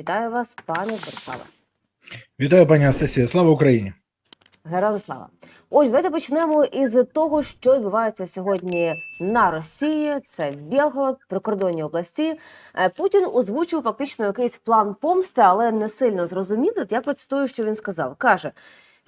Вітаю вас, пане Бориславе. Вітаю, пані Анастасія. Слава Україні! Героям слава. Ось давайте почнемо із того, що відбувається сьогодні на Росії. Це Білгород, прикордонні області. Е, Путін озвучив фактично якийсь план помсти, але не сильно зрозумілий. Я процитую, що він сказав. каже.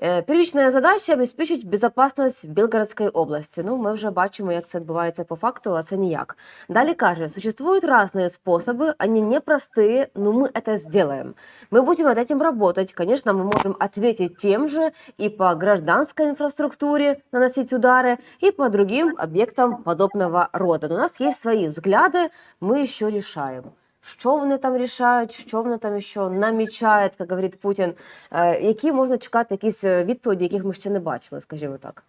«Е, Первичная задача обеспечить безопасность Белгородской области. Ну, ми вже бачимо, як це відбувається по факту, а це ніяк. Далі каже, существуют разные способы, они непростые, но мы это сделаем. Мы будем над этим работать. Конечно, мы можем ответить тем же и по гражданской инфраструктуре наносить удары, и по другим объектам подобного рода. Но у нас есть свои взгляды, мы еще решаем. Що вони там рішають, що вони там ще намічають, як говорить Путін, Е, які можна чекати якісь е, відповіді, яких ми ще не бачили, скажімо так.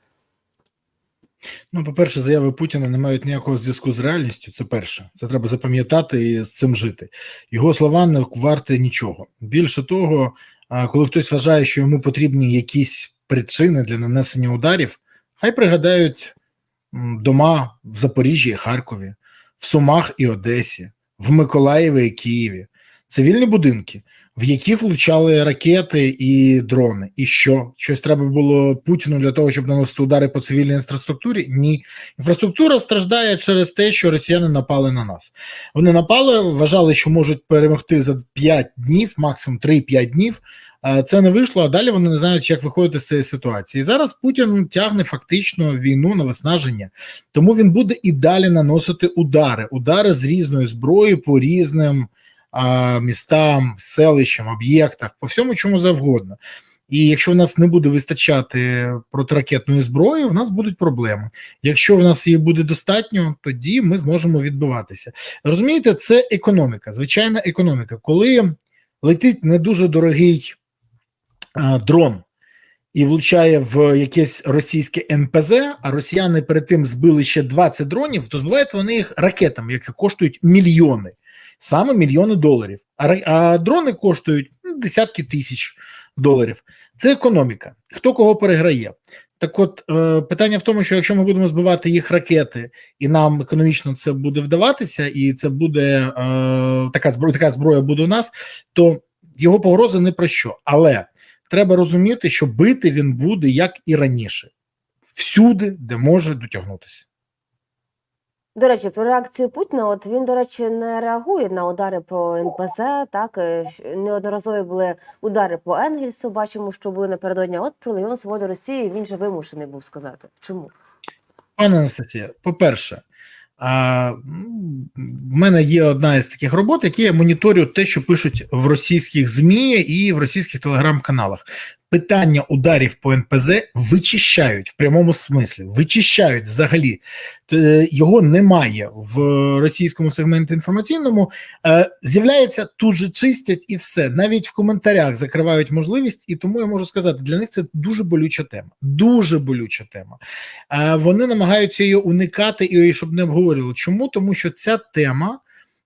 Ну, по-перше, заяви Путіна не мають ніякого зв'язку з реальністю. Це перше. Це треба запам'ятати і з цим жити. Його слова не варте нічого. Більше того, коли хтось вважає, що йому потрібні якісь причини для нанесення ударів, хай пригадають дома в Запоріжжі і Харкові, в Сумах і Одесі, в Миколаєві і Києві, цивільні будинки, в які влучали ракети і дрони. І що? Щось треба було Путіну для того, щоб наносити удари по цивільній інфраструктурі? Ні. Інфраструктура страждає через те, що росіяни напали на нас. Вони напали, вважали, що можуть перемогти за 5 днів, максимум 3-5 днів. Це не вийшло, а далі вони не знають, як виходити з цієї ситуації. І зараз Путін тягне фактично війну на виснаження, тому він буде і далі наносити удари, удари з різної зброї по різним а, містам, селищам, об'єктах, по всьому чому завгодно. І якщо в нас не буде вистачати протиракетної зброї, в нас будуть проблеми. Якщо в нас її буде достатньо, тоді ми зможемо відбиватися. Розумієте, це економіка, звичайна економіка. Коли летить не дуже дорогий дрон і влучає в якесь російське НПЗ, а росіяни перед тим збили ще 20 дронів, то збивають вони їх ракетами, які коштують мільйони, саме мільйони доларів. А, а дрони коштують ну, десятки тисяч доларів. Це економіка. Хто кого переграє? Так от е, питання в тому, що якщо ми будемо збивати їх ракети, і нам економічно це буде вдаватися, і це буде е, така зброя, така зброя буде у нас, то його погрози не про що. Але треба розуміти, що бити він буде як і раніше, всюди, де може дотягнутися. До речі, про реакцію Путіна, от він, до речі, не реагує на удари про НПЗ. Так е, неодноразові були удари по Енгельсу. Бачимо, що були напередодні. От про Легіон Свободи Росії він же вимушений був сказати. Чому? Пане Анастасія, по-перше, а, м, в мене є одна із таких робот, які я моніторю те, що пишуть в російських ЗМІ і в російських телеграм-каналах. Питання ударів по НПЗ вичищають в прямому смислі, вичищають взагалі. Е, Його немає в російському сегменті інформаційному. Е, З'являється тут же чистять і все. Навіть в коментарях закривають можливість, і тому я можу сказати, для них це дуже болюча тема. Дуже болюча тема. Е, Вони намагаються її уникати і щоб не обговорювали. Чому? Тому що ця тема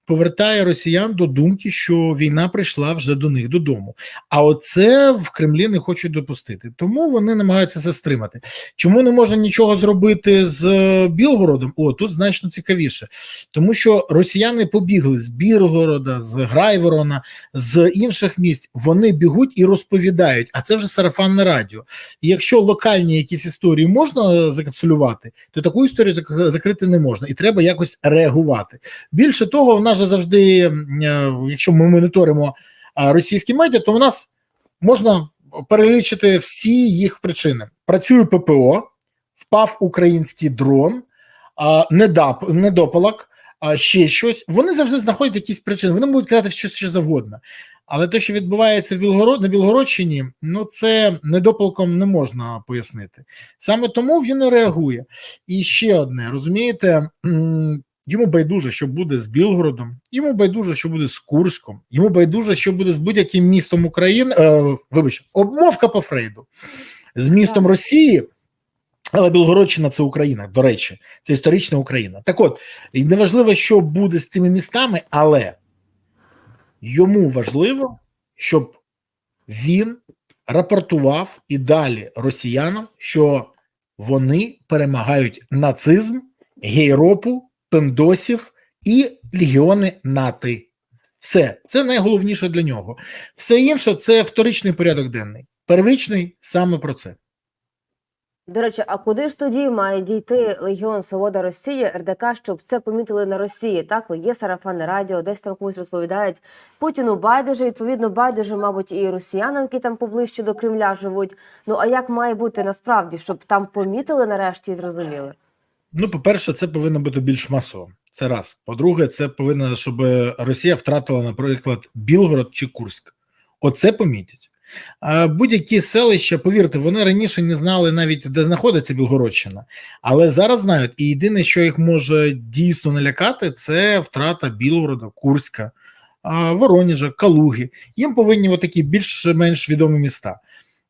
повертає росіян до думки, що війна прийшла вже до них додому. А оце в Кремлі не хочуть допустити. Тому вони намагаються це стримати. Чому не можна нічого зробити з е, Білгородом? О, тут значно цікавіше, тому що росіяни побігли з Білгорода, з Грайворона, з інших місць. Вони бігуть і розповідають. А це вже сарафанне радіо. І якщо локальні якісь історії можна закапсулювати, то таку історію закрити не можна, і треба якось реагувати. Більше того, в нас же завжди, е, якщо ми моніторимо російські медіа, то в нас можна перелічити всі їх причини. Працює ППО, впав український дрон, недап, недопалок, ще щось. Вони завжди знаходять якісь причини. Вони можуть казати що, що завгодно. Але те, що відбувається в Білгород, на Білгородщині, ну це недопалком не можна пояснити. Саме тому він і реагує. І ще одне, розумієте, йому байдуже, що буде з Білгородом, йому байдуже, що буде з Курськом, йому байдуже, що буде з будь-яким містом України. Е, вибач, обмовка по Фрейду з містом Так. Росії. Але Білгородщина це Україна, до речі, це історична Україна. Так от, неважливо, що буде з тими містами, але йому важливо, щоб він рапортував і далі росіянам, що вони перемагають нацизм, гейропу, пендосів і легіони НАТО. Все, це найголовніше для нього. Все інше це вторичний порядок денний. Первичний саме про це. До речі, а куди ж тоді має дійти Легіон Свобода Росії РДК, щоб це помітили на Росії? Так, є сарафанне радіо, десь там комусь розповідають Путіну байдуже. Відповідно, байдуже, мабуть, і росіянам, які там поближче до Кремля живуть. Ну а як має бути насправді, щоб там помітили нарешті і зрозуміли? Ну, по-перше, це повинно бути більш масово. Це раз. По-друге, це повинно, щоб Росія втратила, наприклад, Білгород чи Курськ. Оце помітять. Будь-які селища, повірте, вони раніше не знали навіть, де знаходиться Білгородщина, але зараз знають. І єдине, що їх може дійсно налякати, це втрата Білгорода, Курська, Воронежа, Калуги. Їм повинні отакі більш-менш відомі міста.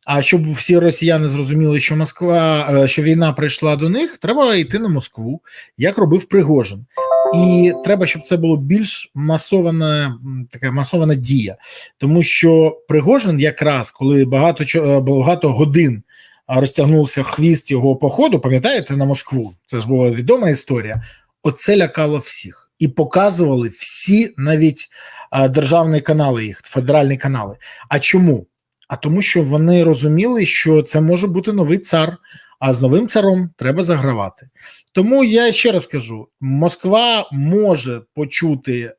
А щоб всі росіяни зрозуміли, що Москва, е, що війна прийшла до них, треба йти на Москву, як робив Пригожин. І треба, щоб це було більш масована така масована дія, тому що Пригожин, якраз коли багато е, багато годин розтягнувся хвіст його походу, пам'ятаєте, на Москву? Це ж була відома історія. Оце лякало всіх і показували всі навіть державні канали, їх федеральні канали. А чому? А тому, що вони розуміли, що це може бути новий цар, а з новим царом треба загравати. Тому я ще раз кажу: Москва може почути е-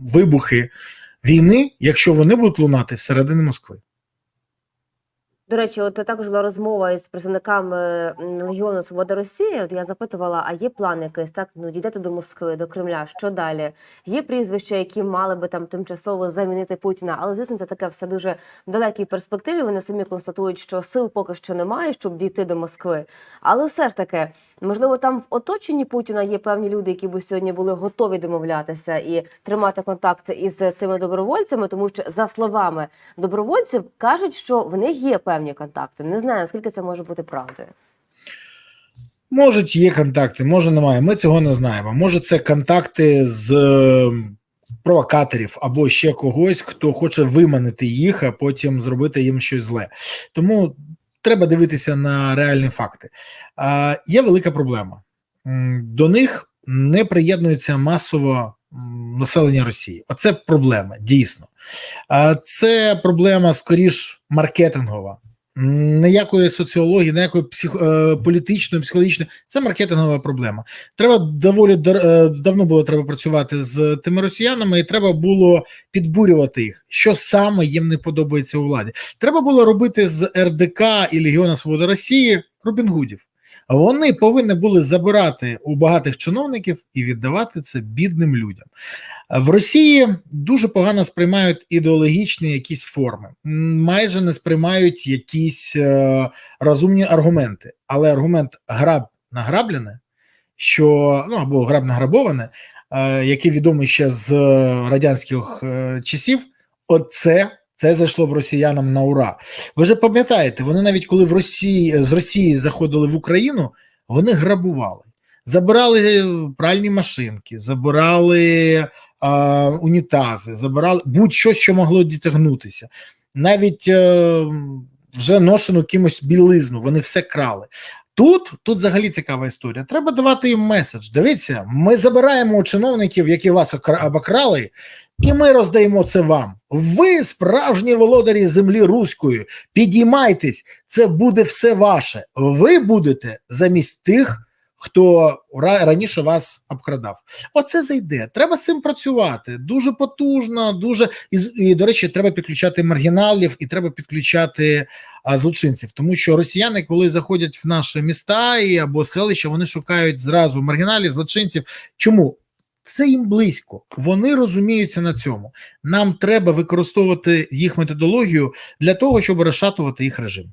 вибухи війни, якщо вони будуть лунати всередині Москви. До речі, от також була розмова із представниками Легіону Свобода Росії. От я запитувала, а є план якийсь так? Ну дійдете до Москви, до Кремля. Що далі? Є прізвища, які мали би там тимчасово замінити Путіна, але звісно, це таке все дуже в далекій перспективі. Вони самі констатують, що сил поки що немає, щоб дійти до Москви. Але все ж таки, можливо, там в оточенні Путіна є певні люди, які б сьогодні були готові домовлятися і тримати контакти із цими добровольцями, тому що за словами добровольців кажуть, що в них є певні контакти. Не знаю, наскільки це може бути правдою. Можуть є контакти, може немає. Ми цього не знаємо. Може, це контакти з е, провокаторів або ще когось, хто хоче виманити їх, а потім зробити їм щось зле. Тому треба дивитися на реальні факти. А, є велика проблема. До них не приєднується масово населення Росії. Оце проблема, дійсно. Це проблема скоріш маркетингова. Ніякої соціології, ніякої псих, е, політичної, психологічної, це маркетингова проблема. Треба доволі е, давно було треба працювати з тими росіянами, і треба було підбурювати їх, що саме їм не подобається у владі. Треба було робити з РДК і Легіона Свободи Росії Робін Гудів. Вони повинні були забирати у багатих чиновників і віддавати це бідним людям. В Росії дуже погано сприймають ідеологічні якісь форми, майже не сприймають якісь е, розумні аргументи. Але аргумент граб награблене, що ну або граб награбоване, е, який відомий ще з радянських е, часів, оце це зайшло б росіянам на ура. Ви ж пам'ятаєте, вони навіть коли в Росії з Росії заходили в Україну, вони грабували, забирали пральні машинки, забирали а, унітази, забирали будь-що, що могло дітягнутися. Навіть е, вже ношену кимось білизну, вони все крали. Тут, тут взагалі цікава історія. Треба давати їм меседж. Дивіться, ми забираємо у чиновників, які вас окра- обокрали, і ми роздаємо це вам. Ви справжні володарі землі руської. Підіймайтесь, це буде все ваше. Ви будете замість тих, хто ра- раніше вас обкрадав. Оце зайде. Треба з цим працювати. Дуже потужно, дуже і, і до речі, треба підключати маргіналів і треба підключати а, злочинців. Тому що росіяни, коли заходять в наші міста і або селища, вони шукають зразу маргіналів, злочинців. Чому? Це їм близько, вони розуміються на цьому. Нам треба використовувати їх методологію для того, щоб розшатувати їх режим.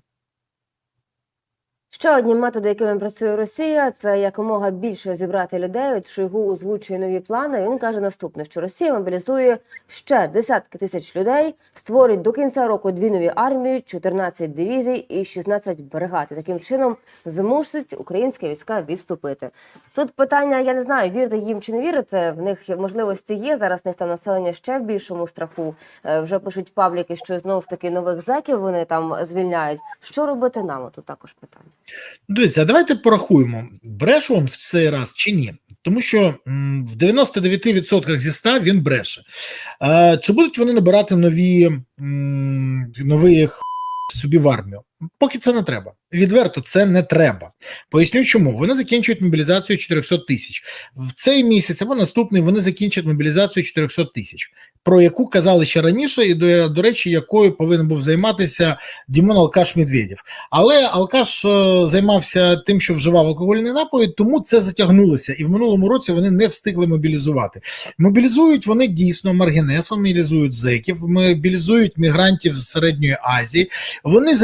Ще одні методи, якими працює Росія, це якомога більше зібрати людей. От Шойгу озвучує нові плани. Він каже наступне: що Росія мобілізує ще десятки тисяч людей, створить до кінця року дві нові армії, 14 дивізій і 16 бригад. І таким чином змусить українські війська відступити. Тут питання: я не знаю, вірите їм чи не вірите. В них можливості є. Зараз в них там населення ще в більшому страху. Е, Вже пишуть пабліки, що знов таки нових зеків вони там звільняють. Що робити нам? Тут також питання. Дивіться, давайте порахуємо, бреше він в цей раз чи ні. Тому що в 99% зі 100 він бреше. Чи будуть вони набирати нові нових собі в армію? Поки це не треба. Відверто, це не треба. Поясню, чому вони закінчують мобілізацію 400 тисяч в цей місяць або наступний. Вони закінчать мобілізацію 400 тисяч, про яку казали ще раніше, і до, до речі, якою повинен був займатися Дімон Алкаш Медведєв. Але Алкаш е, займався тим, що вживав алкогольні напої, тому це затягнулося. І в минулому році вони не встигли мобілізувати. Мобілізують вони дійсно маргінес, мобілізують зеків, мобілізують мігрантів з середньої Азії. Вони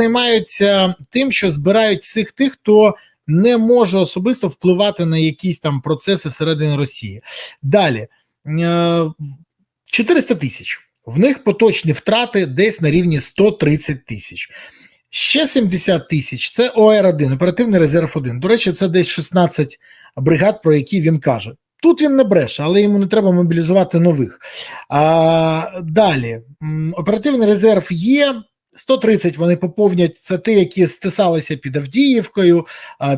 займаються тим, що збирають всіх тих, хто не може особисто впливати на якісь там процеси всередині Росії. Далі е, 400 тисяч. В них поточні втрати десь на рівні 130 тисяч. Ще 70 тисяч це ОР-1, оперативний резерв 1. До речі, це десь 16 бригад, про які він каже. Тут він не бреше, але йому не треба мобілізувати нових. А, далі, оперативний резерв є. 130 вони поповнять це ті, які стисалися під Авдіївкою,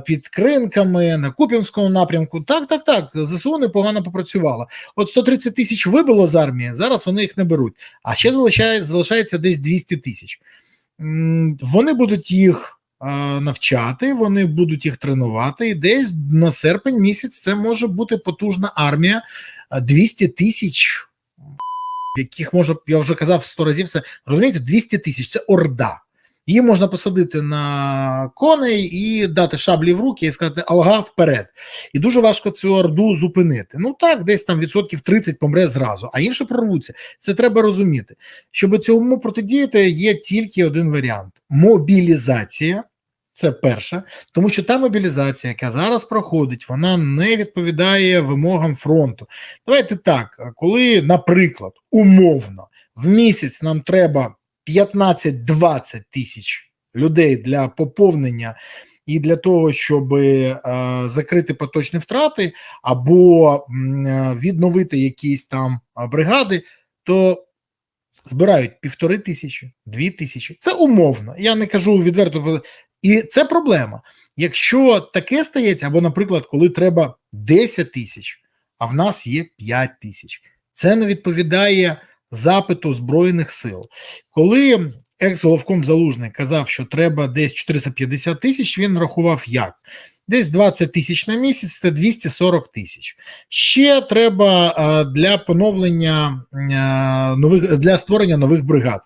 під Кринками, на Куп'янському напрямку. Так, так, так. ЗСУ непогано попрацювала. От 130 тисяч вибило з армії, зараз вони їх не беруть. А ще залишає, залишається десь 200 тисяч. Вони будуть їх навчати, вони будуть їх тренувати, і десь на серпень місяць це може бути потужна армія. 200 тисяч, яких може, я вже казав 100 разів, це розумієте, 200 тисяч це орда. Її можна посадити на коней і дати шаблі в руки і сказати алга вперед. І дуже важко цю орду зупинити. Ну так, десь там відсотків 30 помре зразу, а інші прорвуться. Це треба розуміти. Щоб цьому протидіяти, є тільки один варіант: мобілізація. Це перше, тому що та мобілізація, яка зараз проходить, вона не відповідає вимогам фронту. Давайте так, коли, наприклад, умовно в місяць нам треба 15-20 тисяч людей для поповнення і для того, щоб е, закрити поточні втрати або е, відновити якісь там бригади, то збирають півтори тисячі, дві тисячі. Це умовно. Я не кажу відверто. І це проблема. Якщо таке стається, або, наприклад, коли треба 10 тисяч, а в нас є 5 тисяч, це не відповідає запиту Збройних сил. Коли екс-головком Залужний казав, що треба десь 450 тисяч, він рахував як? Десь 20 тисяч на місяць це 240 тисяч. Ще треба для поновлення нових для створення нових бригад.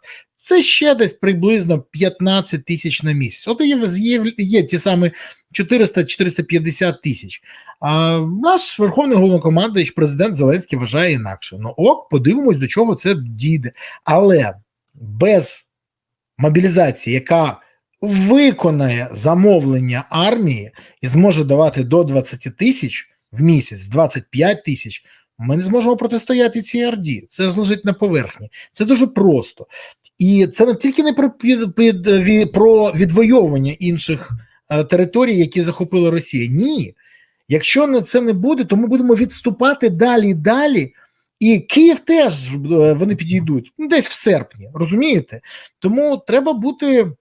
Це ще десь приблизно 15 тисяч на місяць. От є, є, є ті самі 400-450 тисяч. А наш верховний головнокомандуючий президент Зеленський вважає інакше. Ну ок, подивимось, до чого це дійде. Але без мобілізації, яка виконає замовлення армії і зможе давати до 20 тисяч в місяць, 25 тисяч. Ми не зможемо протистояти цій орді. Це ж лежить на поверхні. Це дуже просто. І це не тільки не про під, під, ві- про відвоювання інших е, територій, які захопила Росія. Ні. Якщо не це не буде, то ми будемо відступати далі і далі. І Київ теж е, вони підійдуть ну, десь в серпні, розумієте? Тому треба бути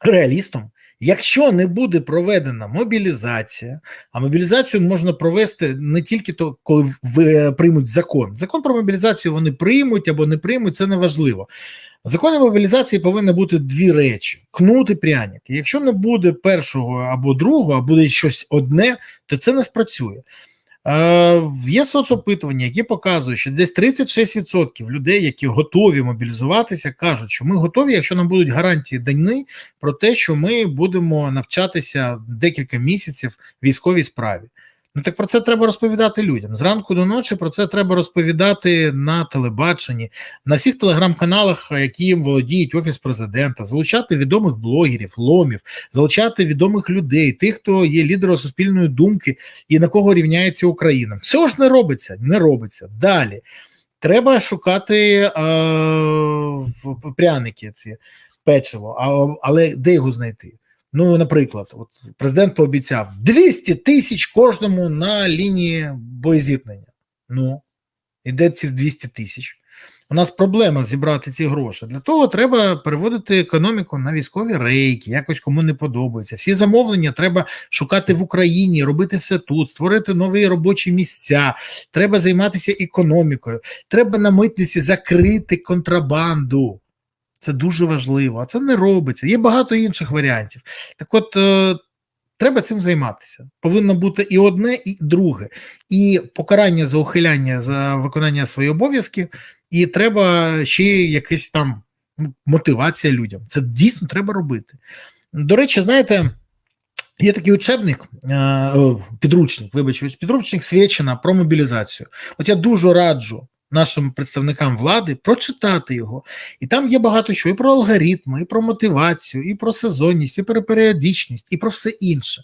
реалістом. Якщо не буде проведена мобілізація, а мобілізацію можна провести не тільки то, коли ви приймуть закон. Закон про мобілізацію вони приймуть або не приймуть, це не важливо. В мобілізації повинні бути дві речі: кнут і пряник. Якщо не буде першого або другого, а буде щось одне, то це не спрацює. Е, є соцопитування, які показують, що десь 36% людей, які готові мобілізуватися, кажуть, що ми готові, якщо нам будуть гарантії дані про те, що ми будемо навчатися декілька місяців військовій справі. Ну так про це треба розповідати людям. Зранку до ночі про це треба розповідати на телебаченні, на всіх телеграм-каналах, які володіють офіс президента, залучати відомих блогерів, ломів, залучати відомих людей, тих, хто є лідером суспільної думки і на кого рівняється Україна. Все ж не робиться, не робиться. Далі треба шукати е, пряники, ці печиво, а, але де його знайти? Ну, наприклад, от президент пообіцяв 200 тисяч кожному на лінії боєзіткнення. Ну, і де ці 200 тисяч? у нас проблема зібрати ці гроші. Для того треба переводити економіку на військові рейки, якось кому не подобається. Всі замовлення треба шукати в Україні, робити все тут, створити нові робочі місця. Треба займатися економікою. Треба на митниці закрити контрабанду. Це дуже важливо, а це не робиться. Є багато інших варіантів. Так от. е, Треба цим займатися. Повинно бути і одне, і друге. І покарання за ухиляння за виконання своїх обов'язків, і треба ще якась там мотивація людям. Це дійсно треба робити. До речі, знаєте, є такий учебник, е, підручник, вибачте, підручник Свєчина про мобілізацію. От я дуже раджу нашим представникам влади прочитати його. І там є багато що і про алгоритми, і про мотивацію, і про сезонність, і про періодичність, і про все інше.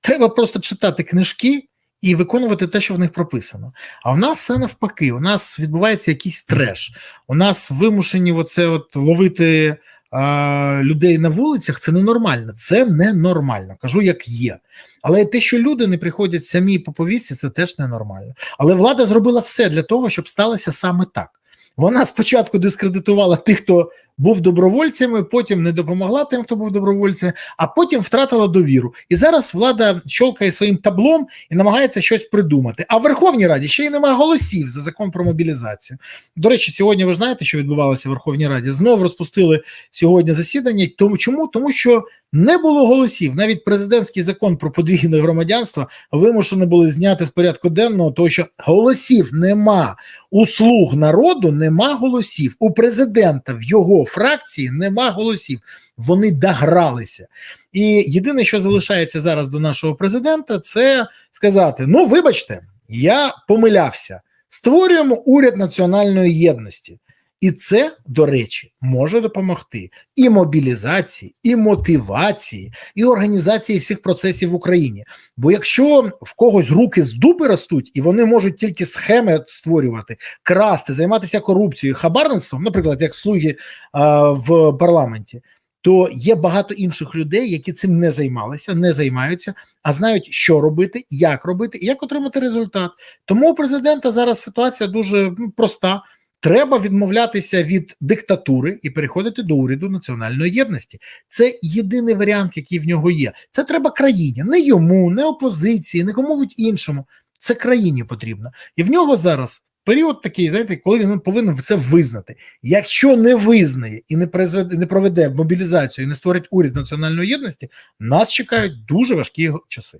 Треба просто читати книжки і виконувати те, що в них прописано. А в нас все навпаки, у нас відбувається якийсь треш. У нас вимушені оце от ловити а, людей на вулицях. Це ненормально. Це ненормально. Кажу, як є. Але те, що люди не приходять самі по повісті, це теж ненормально. Але влада зробила все для того, щоб сталося саме так. Вона спочатку дискредитувала тих, хто був добровольцями, потім не допомогла тим, хто був добровольцем, а потім втратила довіру. І зараз влада щолкає своїм таблом і намагається щось придумати. А в Верховній Раді ще й немає голосів за закон про мобілізацію. До речі, сьогодні ви знаєте, що відбувалося в Верховній Раді? Знов розпустили сьогодні засідання. Тому чому? Тому що не було голосів. Навіть президентський закон про подвійне громадянство вимушені були зняти з порядку денного, тому що голосів нема. У слуг народу нема голосів. У президента в його фракції нема голосів. Вони догралися. І єдине, що залишається зараз до нашого президента, це сказати: ну, вибачте, я помилявся. Створюємо уряд національної єдності. І це, до речі, може допомогти і мобілізації, і мотивації, і організації всіх процесів в Україні. Бо якщо в когось руки з дуби ростуть, і вони можуть тільки схеми створювати, красти, займатися корупцією, хабарництвом, наприклад, як слуги а, в парламенті, то є багато інших людей, які цим не займалися, не займаються, а знають, що робити, як робити і як отримати результат. Тому у президента зараз ситуація дуже ну, проста. Треба відмовлятися від диктатури і переходити до уряду національної єдності. Це єдиний варіант, який в нього є. Це треба країні, не йому, не опозиції, не кому-будь іншому. Це країні потрібно. І в нього зараз період такий, знаєте, коли він повинен це визнати. Якщо не визнає і не призведе, не проведе мобілізацію, і не створить уряд національної єдності, нас чекають дуже важкі часи.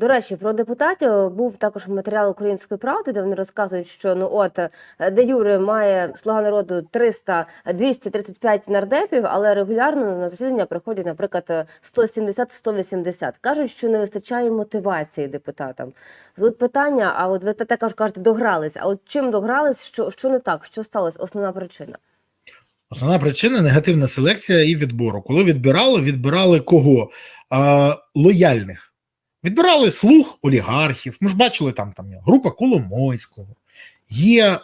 До речі, про депутатів був також матеріал української правди, де вони розказують, що ну от де Юре має слуга народу 300 235 нардепів, але регулярно на засідання приходять, наприклад, 170-180. кажуть, що не вистачає мотивації депутатам. Тут питання: а от ви також кажете, догрались. А от чим догрались? Що що не так? Що сталося? Основна причина? Основна причина негативна селекція і відбору. Коли відбирали, відбирали кого? А, лояльних. Відбирали слуг олігархів. Ми ж бачили там там є група Коломойського, є е,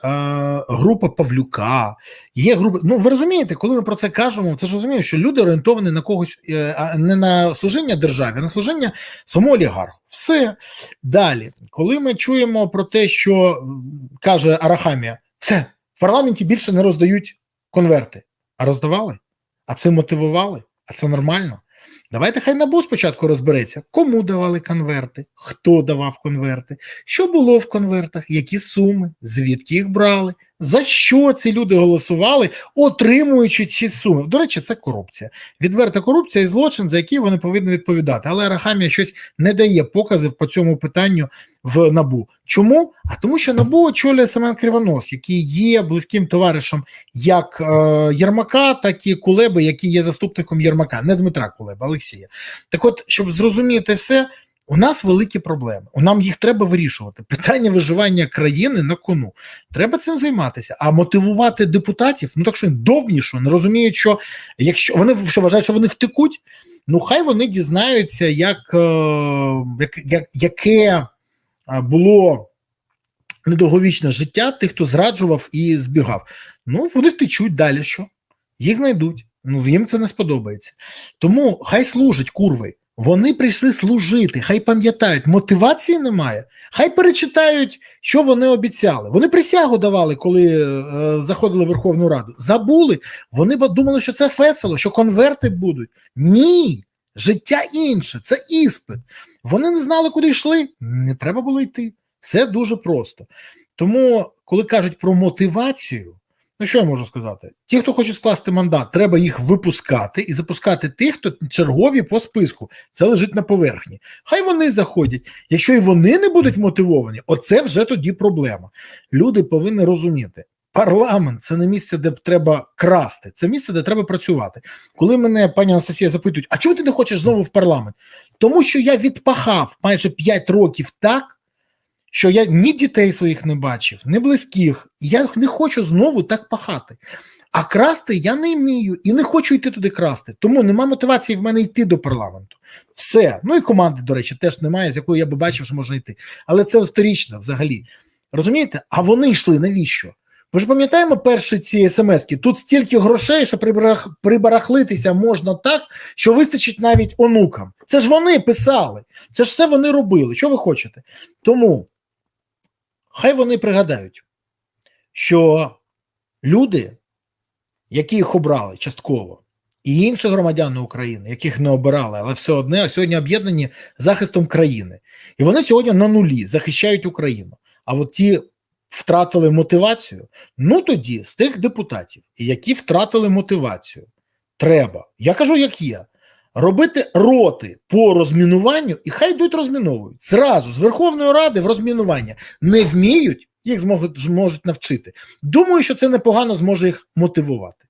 група Павлюка, є група. Ну ви розумієте, коли ми про це кажемо, це ж розуміємо, що люди орієнтовані на когось е, не на служіння державі, а на служіння самому олігарху. Все далі, коли ми чуємо про те, що каже Арахамія, все в парламенті більше не роздають конверти, а роздавали, а це мотивували, а це нормально. Давайте хай НАБУ спочатку розбереться, кому давали конверти, хто давав конверти, що було в конвертах, які суми, звідки їх брали, за що ці люди голосували, отримуючи ці суми. До речі, це корупція. Відверта корупція і злочин, за який вони повинні відповідати. Але Арахамія щось не дає показів по цьому питанню в НАБУ. Чому? А тому, що НАБУ очолює Семен Кривонос, який є близьким товаришем як е, Єрмака, так і Кулеби, який є заступником Єрмака, не Дмитра Кулеба, Олексія. Так от, щоб зрозуміти все, у нас великі проблеми. У Нам їх треба вирішувати. Питання виживання країни на кону. Треба цим займатися. А мотивувати депутатів, ну так що довбні, що не розуміють, що якщо вони що вважають, що вони втекуть, ну хай вони дізнаються, як, е, як, як яке було недовговічне життя тих, хто зраджував і збігав. Ну, вони втечуть далі. Що їх знайдуть. Ну їм це не сподобається. Тому хай служать курви. Вони прийшли служити, хай пам'ятають, мотивації немає. Хай перечитають, що вони обіцяли. Вони присягу давали, коли е, заходили в Верховну Раду. Забули. Вони думали, що це весело, що конверти будуть. Ні, життя інше, це іспит. Вони не знали, куди йшли. Не треба було йти. Все дуже просто. Тому, коли кажуть про мотивацію, ну що я можу сказати? Ті, хто хоче скласти мандат, треба їх випускати і запускати тих, хто чергові по списку. Це лежить на поверхні. Хай вони заходять. Якщо і вони не будуть мотивовані, оце вже тоді проблема. Люди повинні розуміти. Парламент це не місце, де треба красти, це місце, де треба працювати. Коли мене пані Анастасія запитують, а чому ти не хочеш знову в парламент? Тому що я відпахав майже 5 років так, що я ні дітей своїх не бачив, ні близьких. І Я не хочу знову так пахати. А красти я не вмію і не хочу йти туди красти. Тому нема мотивації в мене йти до парламенту. Все. Ну і команди, до речі, теж немає, з якою я би бачив, що можна йти. Але це вторічно взагалі. Розумієте? А вони йшли навіщо? Ви ж пам'ятаємо перші ці смски? Тут стільки грошей, що прибарах... прибарахлитися можна так, що вистачить навіть онукам. Це ж вони писали, це ж все вони робили. Що ви хочете? Тому хай вони пригадають, що люди, які їх обрали частково, і інші громадяни України, яких не обирали, але все одне сьогодні об'єднані захистом країни. І вони сьогодні на нулі захищають Україну. А от ті втратили мотивацію. Ну тоді з тих депутатів, які втратили мотивацію, треба. Я кажу, як є. Робити роти по розмінуванню, і хай йдуть розміновують. Зразу з Верховної Ради в розмінування не вміють, їх зможуть, зможуть навчити. Думаю, що це непогано зможе їх мотивувати.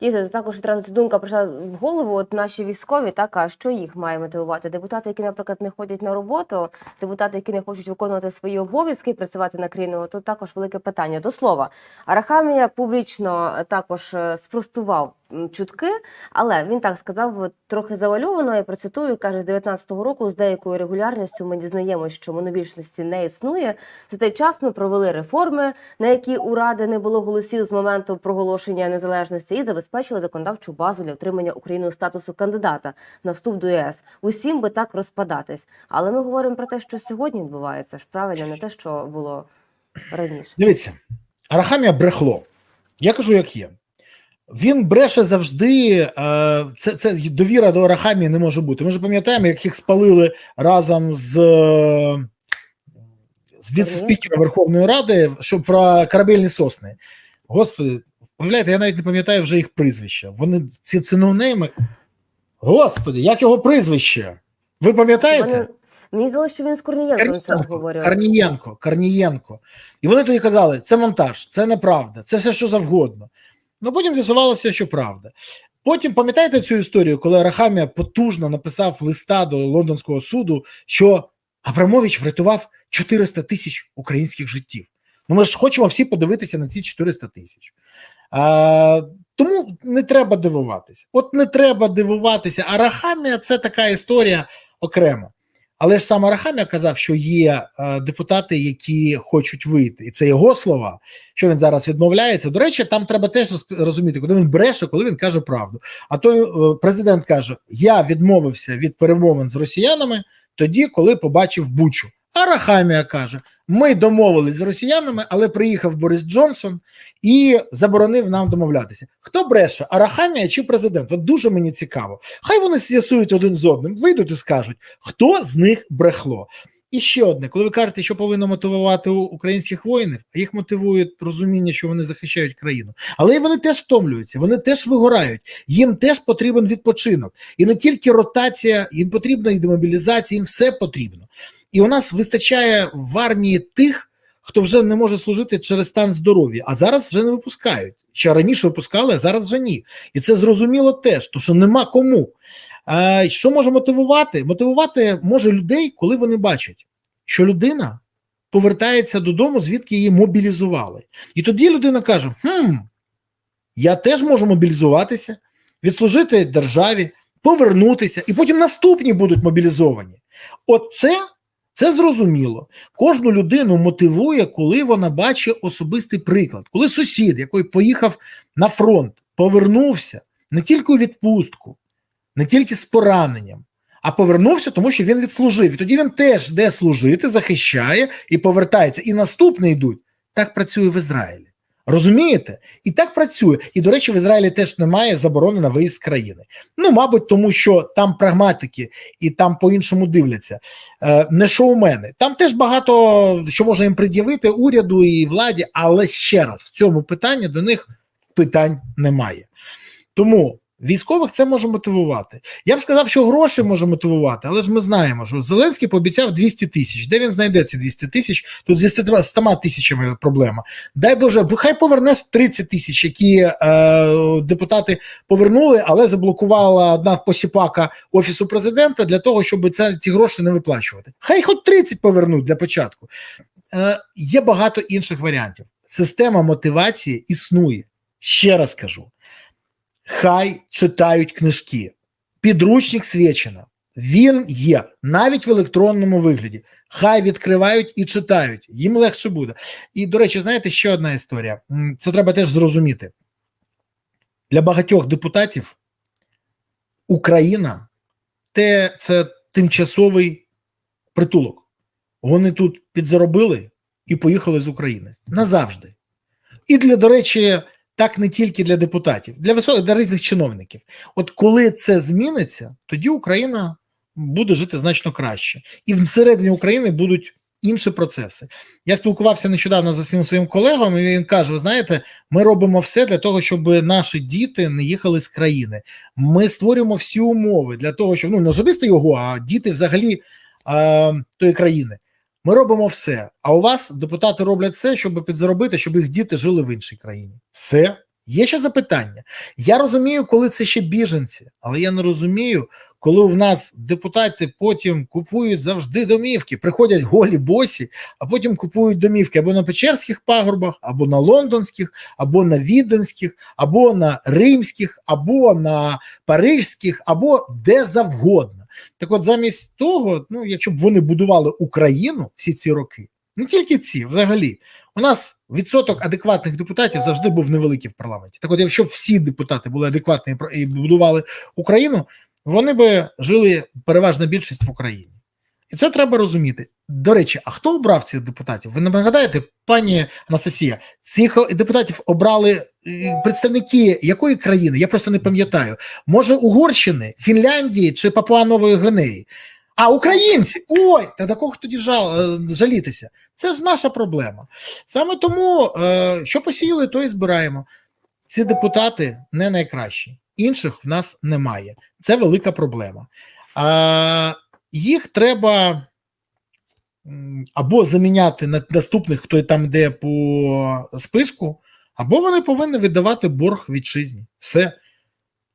Дійсно, також одразу ця думка прийшла в голову. От наші військові, так а що їх має мотивувати? Депутати, які, наприклад, не ходять на роботу, депутати, які не хочуть виконувати свої обов'язки, працювати на країну, то також велике питання. До слова, Арахамія публічно також е, спростував чутки, але він так сказав трохи завальовано. Я процитую, каже, з 19-го року з деякою регулярністю ми дізнаємося, що монобільшості не існує. За той час ми провели реформи, на які у ради не було голосів з моменту проголошення незалежності, і забезпечили законодавчу базу для отримання Україною статусу кандидата на вступ до ЄС. Усім би так розпадатись. Але ми говоримо про те, що сьогодні відбувається ж правильно, не те, що було раніше. Дивіться, Арахамія брехло. Я кажу, як є. Він бреше завжди. е, Це, це довіра до Арахамії не може бути. Ми ж пам'ятаємо, як їх спалили разом з, е, з віце-спікером Верховної Ради, що про корабельні сосни. Господи, уявляєте, я навіть не пам'ятаю вже їх прізвища. Вони ці циноунейми. Господи, як його прізвище? Ви пам'ятаєте? Мені здалося, що він з Корнієнком це обговорював. Корнієнко, Корнієнко. І вони тоді казали, це монтаж, це неправда, це все що завгодно. Ну потім з'ясувалося, що правда. Потім пам'ятаєте цю історію, коли Арахамія потужно написав листа до лондонського суду, що Абрамович врятував 400 тисяч українських життів. Ну ми ж хочемо всі подивитися на ці 400 тисяч. А, тому не треба дивуватися. От не треба дивуватися. Арахамія це така історія окремо. Але ж сам Арахамія казав, що є е, депутати, які хочуть вийти, і це його слова. Що він зараз відмовляється. До речі, там треба теж роз- розуміти, коли він бреше, коли він каже правду. А той е, президент каже: Я відмовився від перемовин з росіянами тоді, коли побачив Бучу. А Рахамія каже: Ми домовились з росіянами, але приїхав Борис Джонсон і заборонив нам домовлятися. Хто бреше? Арахамія чи президент? От дуже мені цікаво. Хай вони з'ясують один з одним, вийдуть і скажуть, хто з них брехло. І ще одне, коли ви кажете, що повинно мотивувати українських воїнів, їх мотивує розуміння, що вони захищають країну. Але вони теж втомлюються, вони теж вигорають, їм теж потрібен відпочинок. І не тільки ротація, їм потрібна і демобілізація, їм все потрібно. І у нас вистачає в армії тих, хто вже не може служити через стан здоров'я, а зараз вже не випускають. Ще раніше випускали, а зараз вже ні. І це зрозуміло теж, тому що нема кому. А, що може мотивувати? Мотивувати може людей, коли вони бачать, що людина повертається додому, звідки її мобілізували. І тоді людина каже: хм, я теж можу мобілізуватися, відслужити державі, повернутися, і потім наступні будуть мобілізовані. Оце це зрозуміло. Кожну людину мотивує, коли вона бачить особистий приклад. Коли сусід, який поїхав на фронт, повернувся не тільки у відпустку, не тільки з пораненням, а повернувся, тому що він відслужив. І тоді він теж де служити, захищає і повертається. І наступні йдуть. Так працює в Ізраїлі. Розумієте? І так працює. І, до речі, в Ізраїлі теж немає заборони на виїзд з країни. Ну, мабуть, тому що там прагматики і там по-іншому дивляться. Е, не шоумени. Там теж багато що можна їм пред'явити уряду і владі, але ще раз в цьому питанні до них питань немає. Тому військових це може мотивувати. Я б сказав, що гроші може мотивувати, але ж ми знаємо, що Зеленський пообіцяв 200 тисяч. Де він знайде ці 200 тисяч? Тут зі 100 тисячами проблема. Дай Боже, хай поверне 30 тисяч, які е, депутати повернули, але заблокувала одна посіпака офісу президента для того, щоб це ці гроші не виплачувати. Хай хоч 30 повернуть для початку. Е, Є багато інших варіантів. Система мотивації існує. Ще раз кажу: хай читають книжки. Підручник Свєчина. Він є навіть в електронному вигляді. Хай відкривають і читають, їм легше буде. І, до речі, знаєте, ще одна історія. Це треба теж зрозуміти. Для багатьох депутатів Україна те, це тимчасовий притулок. Вони тут підзаробили і поїхали з України назавжди. І для, до речі, так не тільки для депутатів, для високих для різних чиновників. От коли це зміниться, тоді Україна буде жити значно краще, і всередині України будуть інші процеси. Я спілкувався нещодавно з усім своїм колегом, і він каже: Ви знаєте, ми робимо все для того, щоб наші діти не їхали з країни. Ми створюємо всі умови для того, щоб ну не особисто його, а діти взагалі а, тої країни. Ми робимо все. А у вас депутати роблять все, щоб підзаробити, щоб їх діти жили в іншій країні. Все. Є ще запитання. Я розумію, коли це ще біженці, але я не розумію, коли в нас депутати потім купують завжди домівки, приходять голі босі, а потім купують домівки або на Печерських пагорбах, або на лондонських, або на віденських, або на римських, або на парижських, або де завгодно. Так от, замість того, ну, якщо б вони будували Україну всі ці роки, не тільки ці, взагалі, у нас відсоток адекватних депутатів завжди був невеликий в парламенті. Так от, якщо б всі депутати були адекватні і будували Україну, вони би жили переважна більшість в Україні. І це треба розуміти. До речі, а хто обрав цих депутатів? Ви не нагадаєте, пані Анастасія, цих е, депутатів обрали е, представники якої країни? Я просто не пам'ятаю. Може, Угорщини, Фінляндії чи Папуа Нової Гвинеї? А українці, ой, та до кого тоді жал, е, жалітися? Це ж наша проблема. Саме тому, що посіяли, то і збираємо. Ці депутати не найкращі, інших в нас немає. Це велика проблема. А, їх треба або заміняти на наступних, хто там йде по списку, або вони повинні віддавати борг вітчизні. Все.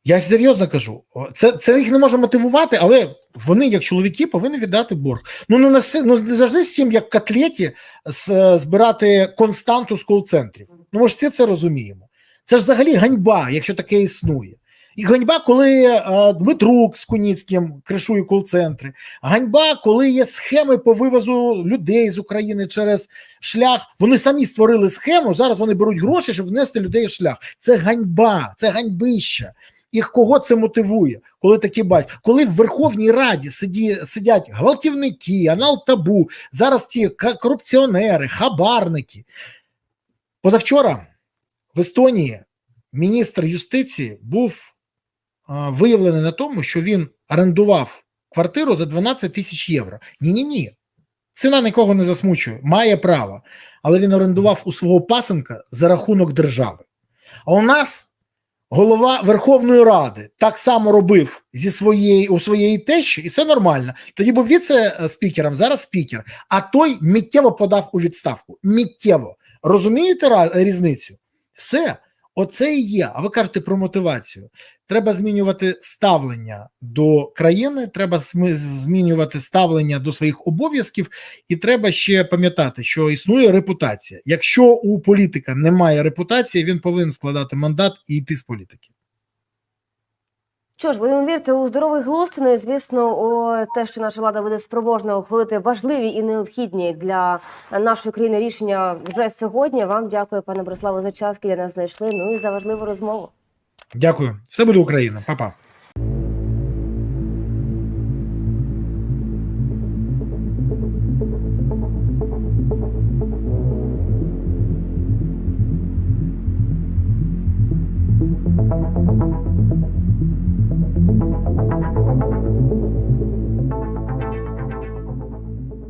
Я серйозно кажу, це, це їх не може мотивувати, але вони, як чоловіки, повинні віддати борг. Ну, ну, не, си- ну не завжди всім, як котлеті, з- збирати константу з кол-центрів. Ну, ми ж всі це розуміємо. Це ж взагалі ганьба, якщо таке існує. І ганьба, коли е, Дмитрук з Куніцьким кришує кол-центри. Ганьба, коли є схеми по вивозу людей з України через шлях. Вони самі створили схему. Зараз вони беруть гроші, щоб внести людей в шлях. Це ганьба, це ганьбище. І кого це мотивує, коли такі бачать? Коли в Верховній Раді сиді, сидять гвалтівники, анал табу, зараз ті корупціонери, хабарники. Позавчора в Естонії міністр юстиції був виявлений на тому, що він орендував квартиру за 12 тисяч євро. Ні, ні, ні. Ціна нікого не засмучує, має право, але він орендував у свого пасенка за рахунок держави. А у нас голова Верховної Ради так само робив зі своєї у своєї тещі, і все нормально. Тоді був віце-спікером, зараз спікер. А той миттєво подав у відставку. Миттєво. Розумієте різницю? Все. Оце і є. А ви кажете про мотивацію. Треба змінювати ставлення до країни, треба змінювати ставлення до своїх обов'язків, і треба ще пам'ятати, що існує репутація. Якщо у політика немає репутації, він повинен складати мандат і йти з політики. Що ж, будемо вірити у здоровий глузд, ну і звісно, у те, що наша влада буде спроможна ухвалити важливі і необхідні для нашої країни рішення вже сьогодні. Вам дякую, пане Бориславу, за час, який нас знайшли. Ну і за важливу розмову. Дякую. Все буде Україна. Па-па.